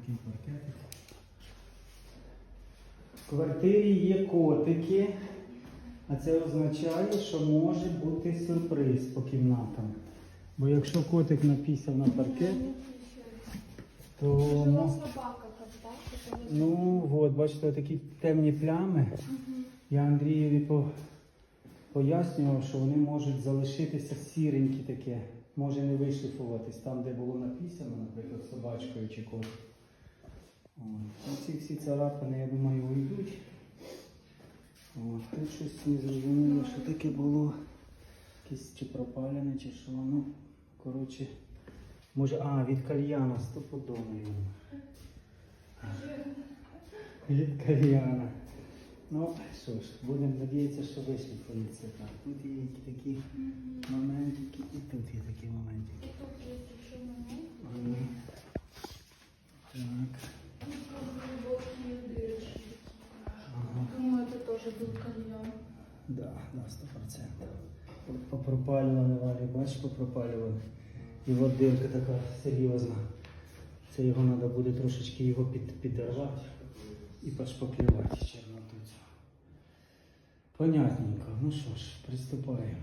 такий паркетик. В квартирі є котики, а це означає, що може бути сюрприз по кімнатам. Бо якщо котик напісяв на паркет, то ну, ну от, бачите, такі темні плями. Я Андрієві по, пояснював, що вони можуть залишитися сіренькі таке, може не вишліфуватись там, де було написано, наприклад, собачкою чи котом. От. Ці всі царапини, я думаю, уйдуть. Тут щось не зрозуміло, що таке було. Якесь чи пропалене, чи що. Ну, коротше, може, а, від кальяна, стопудово. Від кальяна. Ну, що ж, будемо надіятися, що вишліфується так. Тут є такі моментики, і тут є такі моментики. И тут есть еще момент. Мгм. Так. Кальян. Да, на 100%. Попропалювали, Валі, бачиш, попропалювали. І от дирка така серйозна. Це його треба буде трошечки його під, підірвати і пошпаклювати чорноту. Понятненько. Ну що ж, приступаємо.